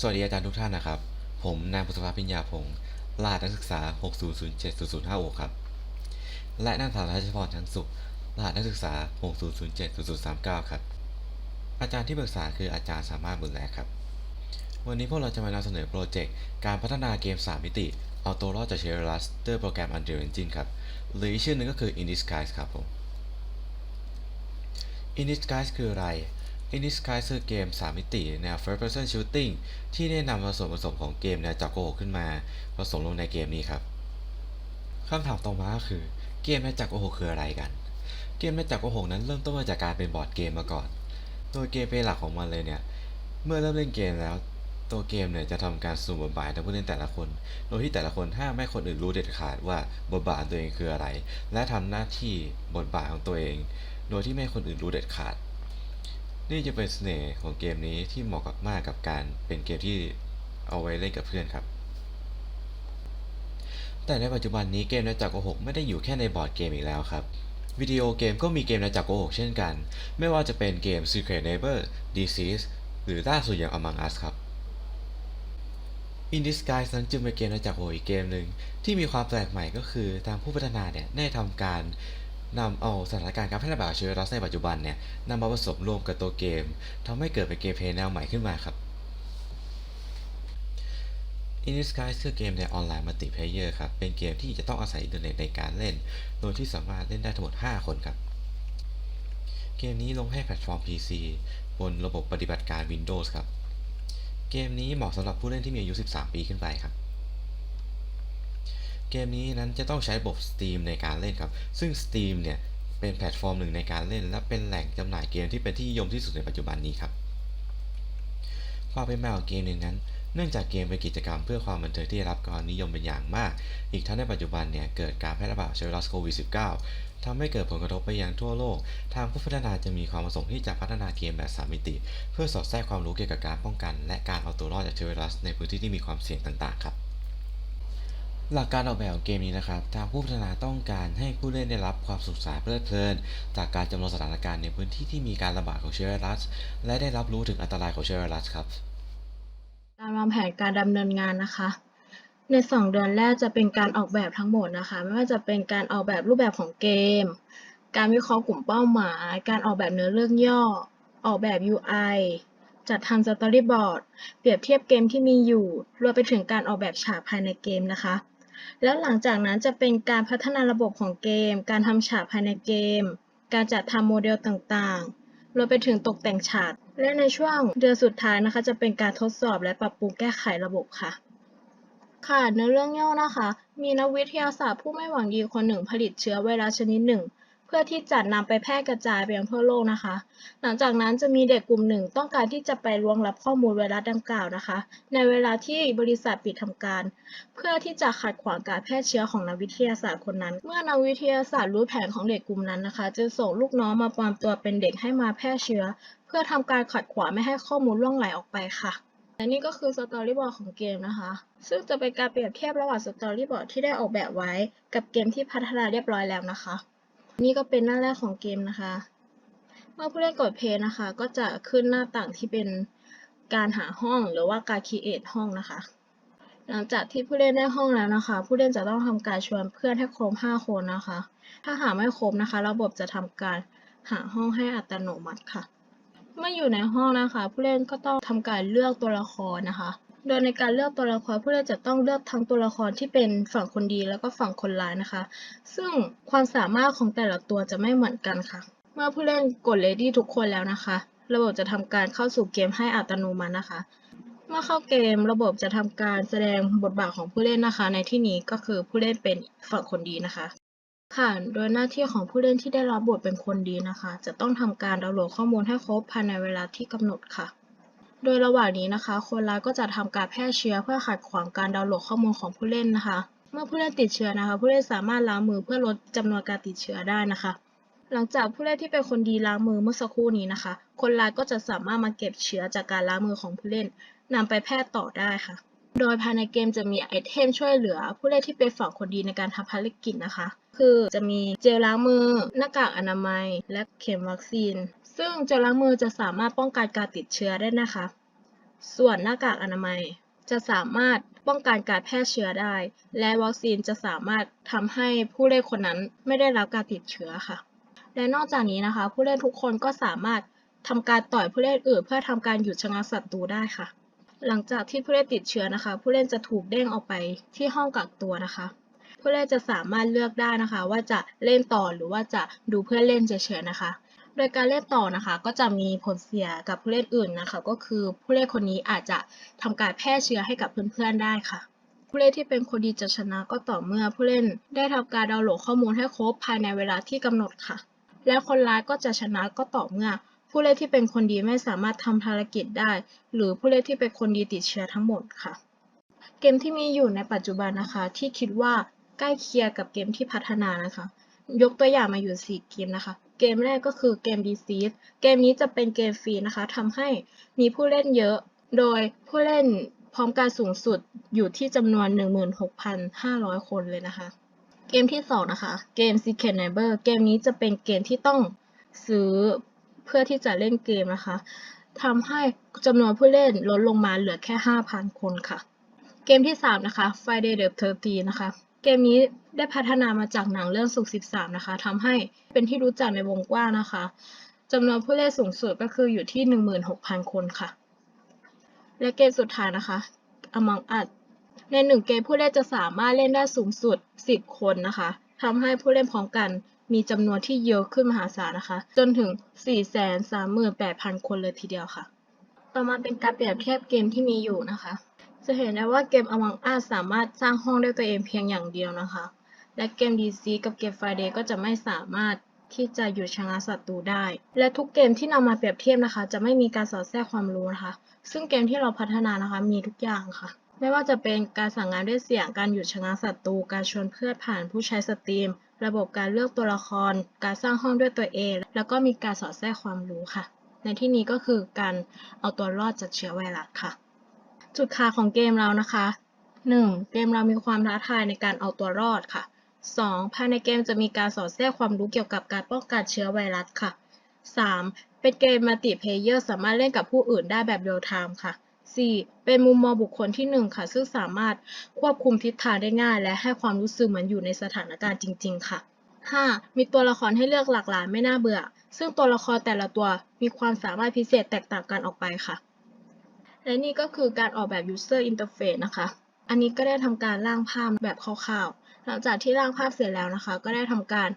สวัสดีอาจารย์ทุกท่านนะครับ ผมนายพุทธภาพิญญาพงศ์รหัสนักศึกษา 60070056 ครับ และนางสาวรัชพรทั้งสุขรหัสนักศึกษา 60070039 ครับ อาจารย์ที่ปรึกษาคืออาจารย์สามารถบุญแลครับ วันนี้พวกเราจะมานำเสนอโปรเจกต์การพัฒนาเกม 3 มิติ เอาตัวรอดจากเชลลัสด้วยโปรแกรม Unreal Engine ครับ หรืออีกชื่อหนึงก็คือ In Disguise ครับผม In Disguise คืออะไร In Disguise คือเกม 3 มิติแนว First Person Shooting ที่ได้นำมาส่วนผสมของเกมแนวจับโกหกขึ้นมา ผสมลงในเกมนี้ครับคำถามต่อมาก็คือเกมแนวจับโกหกคืออะไรกัน เกมแนวจับโกหกนั้นเริ่มต้นมาจากการเป็นบอร์ดเกมมาก่อน โดยเกมเป็นหลักของมันเลยเนี่ย เมื่อเริ่มเล่นเกมแล้ว ตัวเกมเนี่ยจะทำการสุ่มบทบาทในผู้เล่นแต่ละคน โดยที่แต่ละคนห้ามไม่ให้คนอื่นรู้เด็ดขาดว่าบทบาทตัวเองคืออะไร และทำหน้าที่บทบาทของตัวเอง โดยที่ไม่ให้คนอื่นรู้เด็ดขาด นี่จะเป็นเสน่ห์ของเกมนี้ที่เหมาะกับมากกับการเป็นเกมที่เอาไว้เล่นกับเพื่อนครับ แต่ในปัจจุบันนี้เกมนวจักรโกหกไม่ได้อยู่แค่ในบอร์ดเกมอีกแล้วครับ วิดีโอเกมก็มีเกมนวจักรโกหกเช่นกัน ไม่ว่าจะเป็นเกม Secret Neighbor Disease หรือล่าสุดอย่าง Among Us ครับ In Disguise นั้นจึงเป็นเกมนวจักรโกหกอีกเกมหนึ่งที่มีความแปลกใหม่ก็คือทางผู้พัฒนาเนี่ยได้ทำการ นำเอาสถานการณ์การแพร่ระบาดเชื้อไวรัสในปัจจุบันเนี่ยนำมาผสมรวมกับตัวเกมทำให้เกิดเป็นเกมเพลย์แนวใหม่ขึ้นมาครับ In Disguise คือเกมในออนไลน์มัลติเพลเยอร์ครับ เป็นเกมที่จะต้องอาศัยอินเทอร์เน็ตในการเล่น โดยที่สามารถเล่นได้ทั้งหมด 5 คนครับ เกมนี้ลงให้แพลตฟอร์ม PC บนระบบปฏิบัติการ Windows ครับ เกมนี้เหมาะสำหรับผู้เล่นที่มีอายุ 13 ปีขึ้นไปครับ เกมนี้นั้นจะต้องใช้ระบบ Steam ในการเล่นครับ ซึ่ง Steam เนี่ยเป็นแพลตฟอร์มหนึ่งในการเล่น และเป็นแหล่งจำหน่ายเกมที่เป็นที่นิยมที่สุดในปัจจุบันนี้ครับความเป็นมาของเกมนี้นั้น เนื่องจากเกมเป็นกิจกรรมเพื่อความบันเทิงที่ได้รับความนิยมเป็นอย่างมาก อีกทั้งในปัจจุบันเนี่ยเกิดการแพร่ระบาดเชื้อไวรัสโควิด -19 ทำให้เกิดผลกระทบไปยังทั่วโลก ทางผู้พัฒนาจะมีความประสงค์ที่จะพัฒนาเกมแบบ3มิติ เพื่อสอดแทรกความรู้เกี่ยวกับการป้องกัน และการเอาตัวรอดจากเชื้อไวรัสในพื้นที่ที่มีความเสี่ยงต่างๆครับ หลักการออกแบบของเกมนี้นะครับ ทางผู้พัฒนาต้องการให้ผู้เล่นได้รับความสุขสานเพลิดเพลิน จากการจำลองสถานการณ์ในพื้นที่ที่มีการระบาดของเชื้อไวรัส และได้รับรู้ถึงอันตรายของเชื้อไวรัสครับ การวางแผนการดำเนินงานนะคะ ใน 2 เดือนแรกจะเป็นการออกแบบทั้งหมดนะคะ ไม่ว่าจะเป็นการออกแบบรูปแบบของเกม การวิเคราะห์กลุ่มเป้าหมาย การออกแบบเนื้อเรื่องย่อ ออกแบบ UI จัดทำสตอรี่บอร์ด เปรียบเทียบเกมที่มีอยู่ รวมไปถึงการออกแบบฉากภายในเกมนะคะ แล้วหลังจากนั้นจะเป็นการพัฒนาระบบของเกม การทำฉากภายในเกม การจัดทำโมเดลต่างๆ รวมไปถึงตกแต่งฉาก และในช่วงเดือนสุดท้ายนะคะ จะเป็นการทดสอบและปรับปรุงแก้ไขระบบค่ะ ค่ะในเรื่องย่อนะคะ มีนักวิทยาศาสตร์ผู้ไม่หวังดีคนหนึ่งผลิตเชื้อไวรัสชนิดหนึ่ง เพื่อที่จะนำไปแพร่กระจายไปยังทั่วโลกนะคะ หลังจากนั้นจะมีเด็กกลุ่มหนึ่งต้องการที่จะไปล่วงรับข้อมูลไวรัสดังกล่าวนะคะ ในเวลาที่บริษัทปิดทำการ เพื่อที่จะขัดขวางการแพร่เชื้อของนักวิทยาศาสตร์คนนั้น เมื่อนักวิทยาศาสตร์รู้แผนของเด็กกลุ่มนั้นนะคะจะส่งลูกน้องมาปลอมตัวเป็นเด็กให้มาแพร่เชื้อ เพื่อทำการขัดขวางไม่ให้ข้อมูลล่วงไหลออกไปค่ะและนี่ก็คือสตอรี่บอร์ดของเกมนะคะ ซึ่งจะเป็นการเปรียบเทียบระหว่างสตอรี่บอร์ดที่ได้ออกแบบไว้ กับเกมที่พัฒนาเรียบร้อยแล้วนะคะ นี่ก็เป็นหน้าแรกของเกมนะคะ เมื่อผู้เล่นกดเพลย์นะคะ ก็จะขึ้นหน้าต่างที่เป็นการหาห้องหรือว่าการ create ห้องนะคะ หลังจากที่ผู้เล่นได้ห้องแล้วนะคะ ผู้เล่นจะต้องทำการชวนเพื่อนให้ครบ5คนนะคะ ถ้าหาไม่ครบนะคะ ระบบจะทำการหาห้องให้อัตโนมัติค่ะ เมื่ออยู่ในห้องนะคะ ผู้เล่นก็ต้องทำการเลือกตัวละครนะคะ โดยในการเลือกตัวละครผู้เล่นจะต้องเลือกทั้งตัวละครที่เป็นฝั่งคนดีแล้วก็ฝั่งคนร้ายนะคะ ซึ่งความสามารถของแต่ละตัวจะไม่เหมือนกันค่ะ เมื่อผู้เล่นกด ready ทุกคนแล้วนะคะ ระบบจะทำการเข้าสู่เกมให้อัตโนมัตินะคะ เมื่อเข้าเกมระบบจะทำการแสดงบทบาทของผู้เล่นนะคะ ในที่นี้ก็คือผู้เล่นเป็นฝั่งคนดีนะคะค่ะ โดยหน้าที่ของผู้เล่นที่ได้รับบทเป็นคนดีนะคะ จะต้องทำการดาวน์โหลดข้อมูลให้ครบภายในเวลาที่กำหนดค่ะ โดยระหว่างนี้นะคะ คนร้ายก็จะทำการแพร่เชื้อเพื่อขัดขวางการดาวน์โหลดข้อมูลของผู้เล่นนะคะ เมื่อผู้เล่นติดเชื้อนะคะ ผู้เล่นสามารถล้างมือเพื่อลดจำนวนการติดเชื้อได้นะคะ หลังจากผู้เล่นที่เป็นคนดีล้างมือเมื่อสักครู่นี้นะคะ คนร้ายก็จะสามารถมาเก็บเชื้อจากการล้างมือของผู้เล่นนำไปแพร่ต่อได้ค่ะ โดยภายในเกมจะมีไอเทมช่วยเหลือ ผู้เล่นที่เป็นฝั่งคนดีในการทำภารกิจนะคะ คือจะมีเจลล้างมือ หน้ากากอนามัย และเข็มวัคซีน ซึ่งเจลล้างมือจะสามารถป้องกันการติดเชื้อได้นะคะ ส่วนหน้ากากอนามัยจะสามารถป้องกันการแพร่เชื้อได้ และวัคซีนจะสามารถทำให้ผู้เล่นคนนั้นไม่ได้รับการติดเชื้อค่ะ และนอกจากนี้นะคะ ผู้เล่นทุกคนก็สามารถทำการต่อยผู้เล่นอื่น เพื่อทำการหยุดชะงักศัตรูได้ค่ะ หลังจากที่ผู้เล่นติดเชื้อนะคะ ผู้เล่นจะถูกเด้งออกไปที่ห้องกักตัวนะคะ ผู้เล่นจะสามารถเลือกได้นะคะ ว่าจะเล่นต่อหรือว่าจะดูเพื่อนเล่นเฉยๆนะคะ โดยการเล่นต่อนะคะ ก็จะมีผลเสียกับผู้เล่นอื่นนะคะ ก็คือผู้เล่นคนนี้อาจจะทำการแพร่เชื้อให้กับเพื่อนๆได้ค่ะ ผู้เล่นที่เป็นคนดีจะชนะก็ต่อเมื่อผู้เล่นได้ทำการดาวน์โหลดข้อมูลให้ครบภายในเวลาที่กำหนดค่ะ และคนร้ายก็จะชนะก็ต่อเมื่อ ผู้เล่นที่เป็นคนดีไม่สามารถทำภารกิจได้ หรือผู้เล่นที่เป็นคนดีติดเชื้อทั้งหมดค่ะ เกมที่มีอยู่ในปัจจุบันนะคะ ที่คิดว่าใกล้เคียงกับเกมที่พัฒนานะคะ ยกตัวอย่างมาอยู่ 4 เกมนะคะ เกมแรกก็คือเกม Disease เกมนี้จะเป็นเกมฟรีนะคะทำให้มีผู้เล่นเยอะ โดยผู้เล่นพร้อมการสูงสุดอยู่ที่จำนวน 16,500 คนเลยนะคะ เกมที่ 2 นะคะ เกม Secret Neighbor เกมนี้จะเป็นเกมที่ต้องซื้อเพื่อที่จะเล่นเกมนะคะทำให้จำนวนผู้เล่นลดลงมาเหลือแค่ 5,000 คนค่ะ เกมที่ 3 นะคะ Friday the 13นะคะ เกมนี้ได้พัฒนามาจากหนังเรื่องสุก13 นะคะทำให้เป็นที่รู้จักในวงกว้างนะคะจำนวนผู้เล่นสูงสุดก็คืออยู่ที่ 16,000 คนค่ะ และเกมสุดท้ายนะคะ Among Us ในหนึ่งเกมผู้เล่นจะสามารถเล่นได้สูงสุด 10 คนนะคะทำให้ผู้เล่นพร้อมกันมีจำนวนที่เยอะขึ้นมหาศาลนะคะ จนถึง 438,000 คนเลยทีเดียวค่ะ ต่อมาเป็นการเปรียบเทียบเกมที่มีอยู่นะคะ จะเห็นได้ว่าเกม Among Us สามารถสร้างห้องด้วยตัวเองเพียงอย่างเดียวนะคะ และเกม DC กับเกม Friday ก็จะไม่สามารถที่จะหยุดชะงักศัตรูได้ และทุกเกมที่นำมาเปรียบเทียบนะคะ จะไม่มีการสอดแทรกความรู้นะคะ ซึ่งเกมที่เราพัฒนานะคะ มีทุกอย่างค่ะ ไม่ว่าจะเป็นการสั่งงานด้วยเสียง การหยุดชะงักศัตรู การชวนเพื่อนผ่านผู้ใช้สตรีม ระบบการเลือกตัวละคร การสร้างห้องด้วยตัวเอง แล้วก็มีการสอดแทรกความรู้ค่ะ ในที่นี้ก็คือการเอาตัวรอดจากเชื้อไวรัสค่ะ จุดขายของเกมเรานะคะ 1. เกมเรามีความท้าทายในการเอาตัวรอดค่ะ 2. ภายในเกมจะมีการสอดแทรกความรู้เกี่ยวกับการป้องกันเชื้อไวรัสค่ะ 3. เป็นเกมมัลติเพเยอร์สามารถเล่นกับผู้อื่นได้แบบเรียลไทม์ค่ะ 4. เป็นมุมมองบุคคลที่ 1 ค่ะ ซึ่งสามารถควบคุมทิศทางได้ง่าย และให้ความรู้สึกเหมือนอยู่ในสถานการณ์จริง ๆ ค่ะ 5. มีตัวละครให้เลือกหลากหลายไม่น่าเบื่อ ซึ่งตัวละครแต่ละตัวมีความสามารถพิเศษแตกต่างกันออกไปค่ะ และนี่ก็คือการออกแบบ user interface นะคะ อันนี้ก็ได้ทำการร่างภาพแบบคร่าวๆ หลังจากที่ร่างภาพเสร็จแล้วนะคะ ก็ได้ทำการ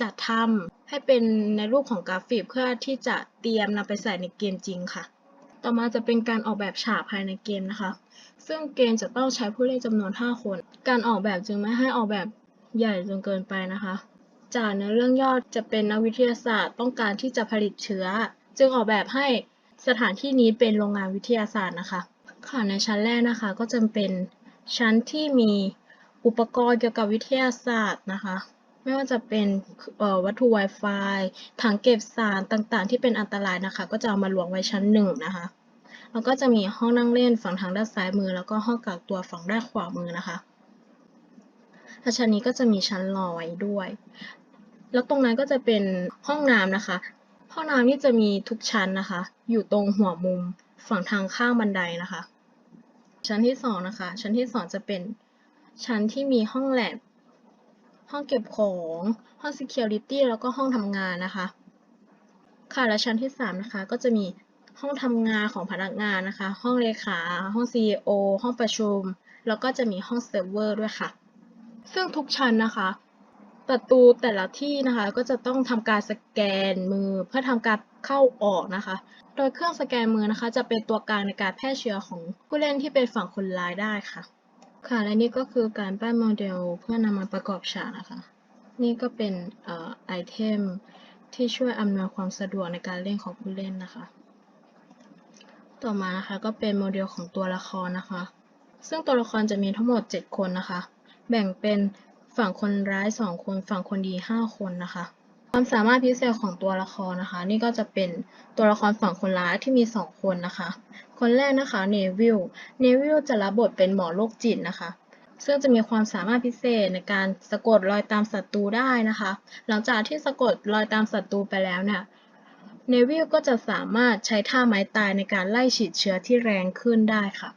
จัดทำให้เป็นในรูปของกราฟิกเพื่อที่จะเตรียมนำไปใส่ในเกมจริงค่ะ ต่อมาจะเป็นการออกแบบฉากภายในเกมนะคะ ซึ่งเกมจะต้องใช้ผู้เล่นจำนวน 5 คน การออกแบบจึงไม่ให้ออกแบบใหญ่จนเกินไปนะคะ จากในเรื่องย่อจะเป็นนักวิทยาศาสตร์ต้องการที่จะผลิตเชื้อ จึงออกแบบให้ สถานที่นี้เป็นโรงงานวิทยาศาสตร์นะคะค่ะในชั้นแรกนะคะก็จะเป็นชั้นที่มีอุปกรณ์เกี่ยวกับวิทยาศาสตร์นะคะ ไม่ว่าจะเป็นวัตถุ Wi-Fi ถังเก็บสารต่างๆ ที่เป็นอันตรายนะคะ ก็จะเอามารวมไว้ชั้นหนึ่งนะคะแล้วก็จะมีห้องนั่งเล่นฝั่งทางด้านซ้ายมือ แล้วก็ห้องกักตัวฝั่งด้านขวามือนะคะและชั้นนี้ก็จะมีชั้นรอไว้ด้วย แล้วตรงนั้นก็จะเป็นห้องน้ำนะคะ ห้องน้ำนี่จะมีทุกชั้นนะคะ อยู่ตรงหัวมุมฝั่งทางข้างบันไดนะคะ ชั้นที่สองนะคะ ชั้นที่สองจะเป็นชั้นที่มีห้องแลบ ห้องเก็บของ ห้อง security แล้วก็ห้องทำงานนะคะ ค่ะ และชั้นที่สามนะคะ ก็จะมีห้องทำงานของพนักงานนะคะ ห้องเลขา ห้อง CEO ห้องประชุม แล้วก็จะมีห้องเซิร์ฟเวอร์ด้วยค่ะ ซึ่งทุกชั้นนะคะ ประตูแต่ละที่นะคะ ก็จะต้องทำการสแกนมือเพื่อทำการเข้าออกนะคะ โดยเครื่องสแกนมือนะคะ จะเป็นตัวกลางในการแพร่เชื้อของผู้เล่นที่เป็นฝั่งคนร้ายได้ค่ะ ค่ะ และนี่ก็คือการปั้นโมเดลเพื่อนำมาประกอบฉากนะคะ นี่ก็เป็นออไอเทมที่ช่วยอำนวยความสะดวกในการเล่นของผู้เล่นนะคะ ต่อมานะคะก็เป็นโมเดลของตัวละครนะคะ ซึ่งตัวละครจะมีทั้งหมด 7 คนนะคะ แบ่งเป็น ฝั่งคนร้าย2คน ฝั่งคนดี5คนนะคะ ความสามารถพิเศษของตัวละครนะคะ นี่ก็จะเป็นตัวละครฝั่งคนร้ายที่มี2คนนะคะ คนแรกนะคะเนวิลเนวิลจะรับบทเป็นหมอโรคจิตนะคะ ซึ่งจะมีความสามารถพิเศษในการสะกดรอยตามศัตรูได้นะคะ หลังจากที่สะกดรอยตามศัตรูไปแล้วเนี่ยเนวิลก็จะสามารถใช้ท่าไม้ตายในการไล่ฉีดเชื้อที่แรงขึ้นได้ค่ะ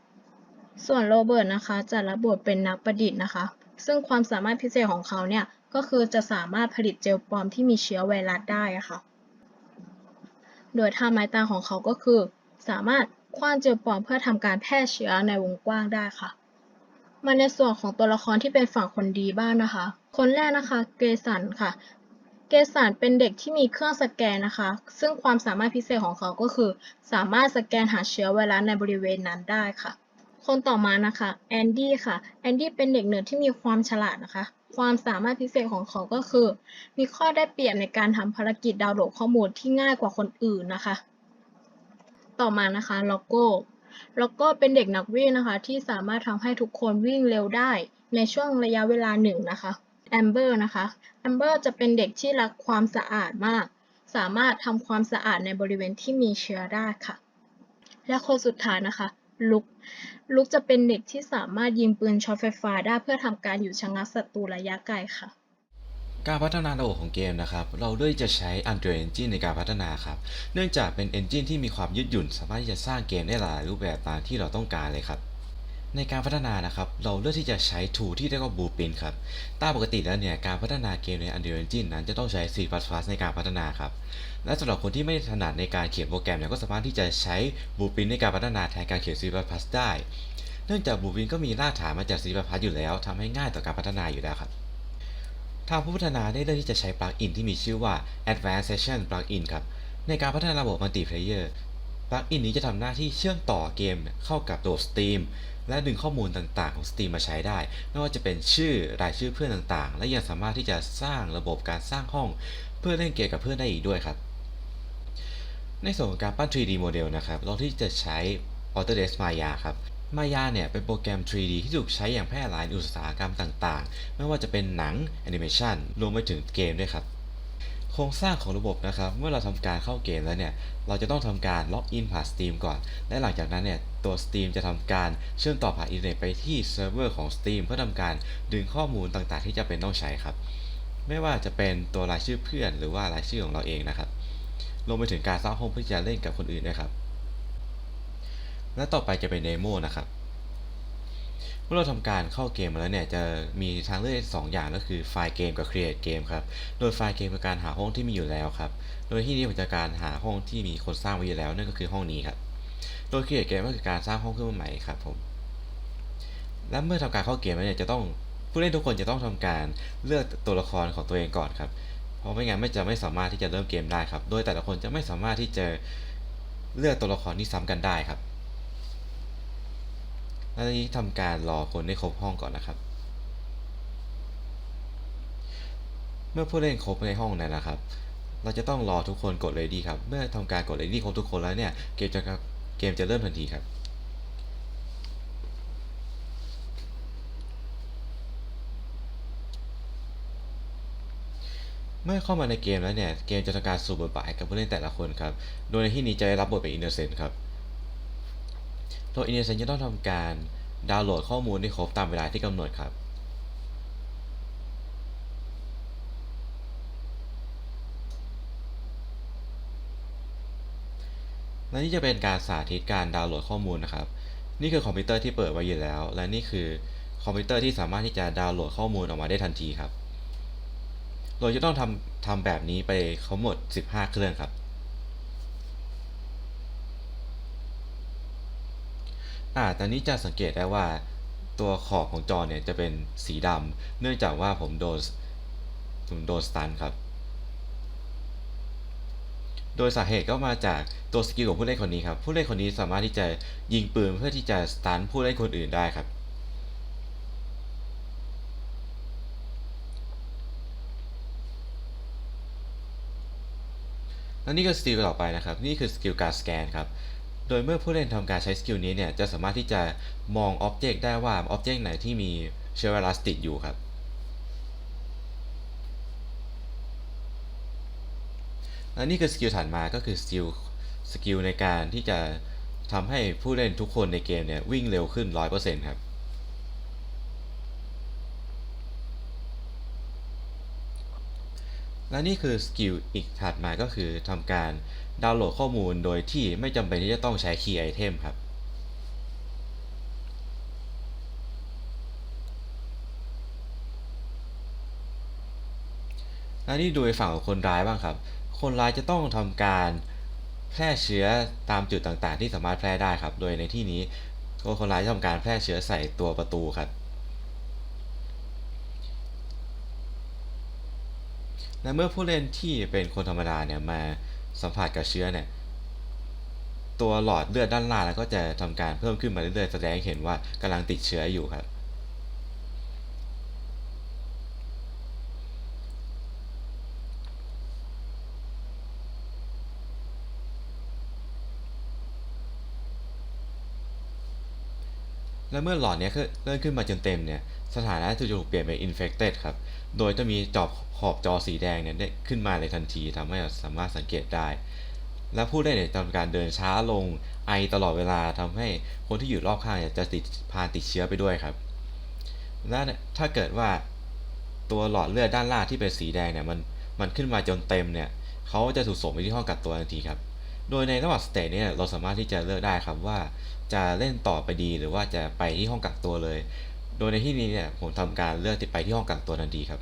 ส่วนโรเบิร์ตนะคะจะรับบทเป็นนักประดิษฐ์นะคะ ซึ่งความสามารถพิเศษของเขาเนี่ยก็คือจะสามารถผลิตเจลปลอมที่มีเชื้อไวรัสได้ค่ะ โดยท่าไม้ตาของเขาก็คือ สามารถคว้านเจลปลอมเพื่อทำการแพร่เชื้อในวงกว้างได้ค่ะ มาในส่วนของตัวละครที่เป็นฝั่งคนดีบ้างนะคะ คนแรกนะคะเกสันค่ะ เกสันเป็นเด็กที่มีเครื่องสแกนนะคะ ซึ่งความสามารถพิเศษของเขาก็คือ สามารถสแกนหาเชื้อไวรัสในบริเวณนั้นได้ค่ะ คนต่อมานะคะแอนดี้ค่ะแอนดี้เป็นเด็กเนิร์ดที่มีความฉลาดนะคะ ความสามารถพิเศษของเขาก็คือ มีข้อได้เปรียบในการทำภารกิจดาวน์โหลดข้อมูลที่ง่ายกว่าคนอื่นนะคะ ต่อมานะคะล็อกโก้ล็อกโก้เป็นเด็กนักวิ่งนะคะ ที่สามารถทำให้ทุกคนวิ่งเร็วได้ในช่วงระยะเวลาหนึ่งนะคะแอมเบอร์นะคะแอมเบอร์จะเป็นเด็กที่รักความสะอาดมาก สามารถทำความสะอาดในบริเวณที่มีเชื้อได้ค่ะ และคนสุดท้ายนะคะ ลุก ลุกจะเป็นเด็กที่สามารถยิงปืนช็อตไฟฟ้าได้เพื่อทำการหยุดชะงักศัตรูระยะไกลค่ะ การพัฒนาระบบของเกมนะครับ เราด้วยจะใช้ Unreal Engine ในการพัฒนาครับ เนื่องจากเป็น Engine ที่มีความยืดหยุ่น สามารถที่จะสร้างเกมได้หลายรูปแบบตามที่เราต้องการเลยครับในการพัฒนานะครับ เราเลือกที่จะใช้ tool ที่เรียกว่า Blueprint ครับ ตามปกติแล้วเนี่ย การพัฒนาเกมใน Unreal Engine นั้นจะต้องใช้ C++ ในการพัฒนาครับ และสำหรับคนที่ไม่ถนัดในการเขียนโปรแกรมเนี่ยก็สามารถที่จะใช้ Blueprint ในการพัฒนาแทนการเขียน C++ ได้ เนื่องจาก Blueprint ก็มีรากฐานมาจาก C++ อยู่แล้วทำให้ง่ายต่อการพัฒนาอยู่แล้วครับทางผู้พัฒนาได้เลือกที่จะใช้ปลั๊กอินที่มีชื่อว่า Advanced Session Plugin ครับในการพัฒนาระบบมัลติเพลเยอร์ปลั๊กอินนี้จะทำหน้าที่เชื่อมต่อเกมเข้ากับระบบ Steam และดึงข้อมูลต่างๆของ Steam มาใช้ได้ ไม่ว่าจะเป็นชื่อรายชื่อเพื่อนต่างๆ และยังสามารถที่จะสร้างระบบการสร้างห้อง เพื่อเล่นเกมกับเพื่อนได้อีกด้วยครับ ในส่วนของการปั้น 3D โมเดลนะครับเราที่จะใช้ Autodesk Maya ครับ Maya เนี่ยเป็นโปรแกรม 3D ที่ถูกใช้อย่างแพร่หลายในอุตสาหกรรมต่างๆ ไม่ว่าจะเป็นหนังแอนิเมชันรวมไปถึงเกมด้วยครับ โครงสร้างของระบบนะครับ เมื่อเราทำการเข้าเกมแล้วเนี่ย เราจะต้องทำการล็อกอินผ่าน Steam ก่อน และหลังจากนั้นเนี่ย ตัว Steam จะทำการเชื่อมต่อผ่านอินเทอร์เน็ตไปที่เซิร์ฟเวอร์ของ Steam เพื่อทำการดึงข้อมูลต่างๆ ที่จะเป็นต้องใช้ครับ ไม่ว่าจะเป็นตัวรายชื่อเพื่อน หรือว่ารายชื่อของเราเองนะครับ รวมไปถึงการสร้างห้องเพื่อจะเล่นกับคนอื่นด้วยครับ และต่อไปจะเป็นเดโมนะครับเมื่อเราทำการเข้าเกมมาแล้วเนี่ยจะมีทางเลือกสองอย่างก็คือไฟล์เกมกับ Create เกมครับ โดยไฟล์เกมคือการหาห้องที่มีอยู่แล้วครับ โดยที่นี้ผมจะการหาห้องที่มีคนสร้างไว้อยู่แล้วนั่นก็คือห้องนี้ครับ โดย Create เกมก็คือการสร้างห้องขึ้นมาใหม่ครับผม และเมื่อทำการเข้าเกมแล้วเนี่ยจะต้องผู้เล่นทุกคนจะต้องทำการเลือกตัวละครของตัวเองก่อนครับ เพราะไม่งั้นไม่จะไม่สามารถที่จะเริ่มเกมได้ครับ โดยแต่ละคนจะไม่สามารถที่จะเลือกตัวละครที่ซ้ำกันได้ครับและตอนนี้ทำการรอคนให้ครบห้องก่อนนะครับ เมื่อผู้เล่นครบในห้องนั้นนะครับ เราจะต้องรอทุกคนกด ready ครับ เมื่อทำการกด ready ครบทุกคนแล้วเนี่ยเกมจะเกมจะเริ่มทันทีครับ เมื่อเข้ามาในเกมแล้วเนี่ย เกมจะทำการสุ่มบทบาทกับผู้เล่นแต่ละคนครับ โดยในที่นี้จะได้รับบทเป็น Innocent ครับ ตัว Innocent จะต้องทำการดาวน์โหลดข้อมูลให้ครบตามเวลาที่กำหนดครับและนี่จะเป็นการสาธิตการดาวน์โหลดข้อมูลนะครับ นี่คือคอมพิวเตอร์ที่เปิดไว้อยู่แล้ว และนี่คือคอมพิวเตอร์ที่สามารถที่จะดาวน์โหลดข้อมูลออกมาได้ทันทีครับ เราจะต้องทำทำแบบนี้ไปทั้งหมด 15 เครื่องครับ อ่า ตอนนี้จะสังเกตได้ว่าตัวขอบของจอเนี่ยจะเป็นสีดำ เนื่องจากว่าผมโดนผมโดนสตันครับ โดยสาเหตุก็มาจากตัวสกิลของผู้เล่นคนนี้ครับ ผู้เล่นคนนี้สามารถที่จะยิงปืนเพื่อที่จะสตันผู้เล่นคนอื่นได้ครับ และนี่ก็สกิลต่อไปนะครับ นี่คือสกิลการสแกนครับ โดยเมื่อผู้เล่นทำการใช้สกิลนี้เนี่ย จะสามารถที่จะมองอ็อบเจกต์ได้ว่าอ็อบเจกต์ไหนที่มีเชื้อไวรัสติดอยู่ครับ และนี่คือสกิลถัดมาก็คือสกิลสกิลในการที่จะทำให้ผู้เล่นทุกคนในเกมเนี่ยวิ่งเร็วขึ้น 100%ครับ และนี่คือสกิลอีกถัดมาก็คือทำการดาวน์โหลดข้อมูลโดยที่ไม่จำเป็นที่จะต้องใช้คีย์ไอเทมครับ และนี่ดูฝั่งของคนร้ายบ้างครับ คนร้ายจะต้องทำการแพร่เชื้อตามจุดต่างๆ ที่สามารถแพร่ได้ครับ โดยในที่นี้ตัวคนร้ายจะทำการแพร่เชื้อใส่ตัวประตูครับ และเมื่อผู้เล่นที่เป็นคนธรรมดาเนี่ยมาสัมผัสกับเชื้อเนี่ยตัวหลอดเลือดด้านล่างแล้วก็จะทำการเพิ่มขึ้นมาเรื่อยๆแสดงให้เห็นว่ากำลังติดเชื้ออยู่ครับ และเมื่อหลอดนี้เลื่อนขึ้นมาจนเต็มเนี่ยสถานะจะถูกเปลี่ยนเป็น infected ครับ โดยจะมีจอบขอบจอสีแดงเนี่ยได้ขึ้นมาในทันทีทำให้เราสามารถสังเกตได้ และผู้เล่นเนี่ยทำการเดินช้าลงไอตลอดเวลาทำให้คนที่อยู่รอบข้างเนี่ยจะติดพานติดเชื้อไปด้วยครับ และถ้าเกิดว่าตัวหลอดเลือดด้านล่างที่เป็นสีแดงเนี่ยมันมันขึ้นมาจนเต็มเนี่ยเขาจะถูกส่งไปที่ห้องกักตัวทันทีครับ โดยในระหว่างสเตจเนี่ยเราสามารถที่จะเลือกได้ครับว่า จะเล่นต่อไปดีหรือว่าจะไปที่ห้องกักตัวเลย โดยในที่นี้เนี่ยผมทำการเลือกที่ไปที่ห้องกักตัวทันทีครับ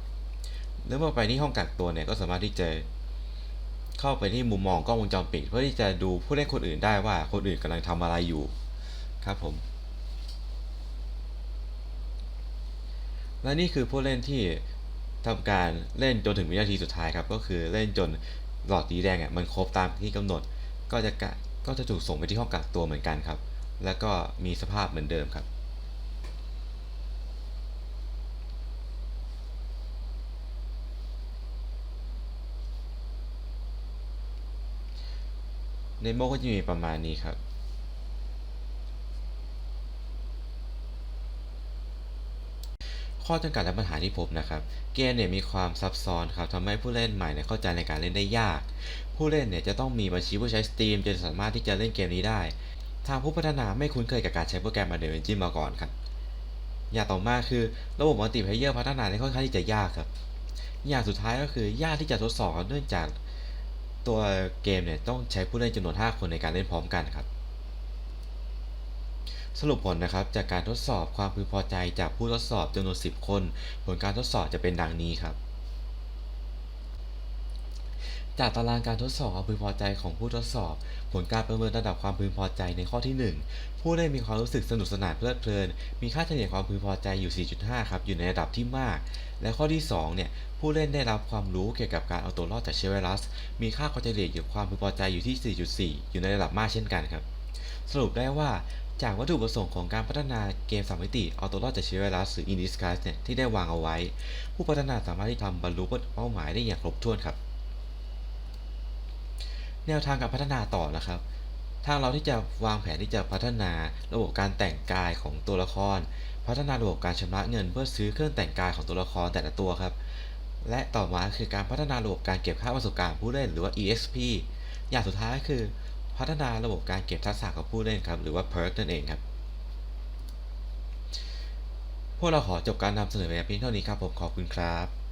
เมื่อไปที่ห้องกักตัวเนี่ยก็สามารถที่จะเข้าไปที่มุมมองกล้องวงจรปิด เพื่อที่จะดูผู้เล่นคนอื่นได้ว่าคนอื่นกำลังทำอะไรอยู่ครับผม และนี่คือผู้เล่นที่ทำการเล่นจนถึงวินาทีสุดท้ายครับก็คือเล่นจนหลอดสีแดงอะมันครบตามที่กำหนด ก็จะก็จะถูกส่งไปที่ห้องกักตัวเหมือนกันครับ แล้วก็มีสภาพเหมือนเดิมครับ ในโมก็จะมีประมาณนี้ครับข้อจำกัดและปัญหาที่พบนะครับ เกมเนี่ยมีความซับซ้อนครับทำให้ผู้เล่นใหม่เนี่ยเข้าใจในการเล่นได้ยาก ผู้เล่นเนี่ยจะต้องมีบัญชีผู้ใช้ Steam จนสามารถที่จะเล่นเกมนี้ได้ ทางผู้พัฒนาไม่คุ้นเคยกับการใช้โปรแกรม Unreal Engine มาก่อนครับ อย่างต่อมาคือระบบมัลติเพลเยอร์พัฒนาเนี่ยค่อนข้างที่จะยากครับ อย่างสุดท้ายก็คือยากที่จะทดสอบเนื่องจากตัวเกมเนี่ยต้องใช้ผู้เล่นจำนวน 5 คนในการเล่นพร้อมกันครับ สรุปผลนะครับจากการทดสอบความพึงพอใจจากผู้ทดสอบจำนวน 10 คน ผลการทดสอบจะเป็นดังนี้ครับ จากตารางการทดสอบความพึงพอใจของผู้ทดสอบ ผลการประเมินระดับความพึงพอใจในข้อที่ 1 ผู้เล่นมีความรู้สึกสนุกสนานเพลิดเพลิน มีค่าเฉลี่ยความพึงพอใจอยู่ 4.5 ครับ อยู่ในระดับที่มาก และข้อที่ 2 เนี่ย ผู้เล่นได้รับความรู้เกี่ยวกับการเอาตัวรอดจากเชื้อไวรัส มีค่าความเฉลี่ยอยู่ความพึงพอใจอยู่ที่ 4.4 อยู่ในระดับมากเช่นกันครับ สรุปได้ว่าจากวัตถุประสงค์ของการพัฒนาเกมสามมิติเอาตัวรอดจากเชื้อไวรัสหรือ In Disguise เนี่ยที่ได้วางเอาไว้ ผู้พัฒนาสามารถที่ทำบรรลุเป้าหมายได้อย่างครบถ้วนครับ แนวทางการพัฒนาต่อนะครับ ทางเราที่จะวางแผนที่จะพัฒนาระบบการแต่งกายของตัวละคร พัฒนาระบบการชำระเงิน เพื่อซื้อเครื่องแต่งกายของตัวละครแต่ละตัวครับ และต่อมาคือการพัฒนาระบบการเก็บค่าประสบการณ์ผู้เล่นหรือว่า EXP อย่างสุดท้ายคือ พัฒนาระบบการเก็บทักษะของผู้เล่นครับ หรือว่า Perk นั่นเองครับ พวกเราขอจบการนำเสนอไปเพียงเท่านี้ครับผมขอบคุณครับ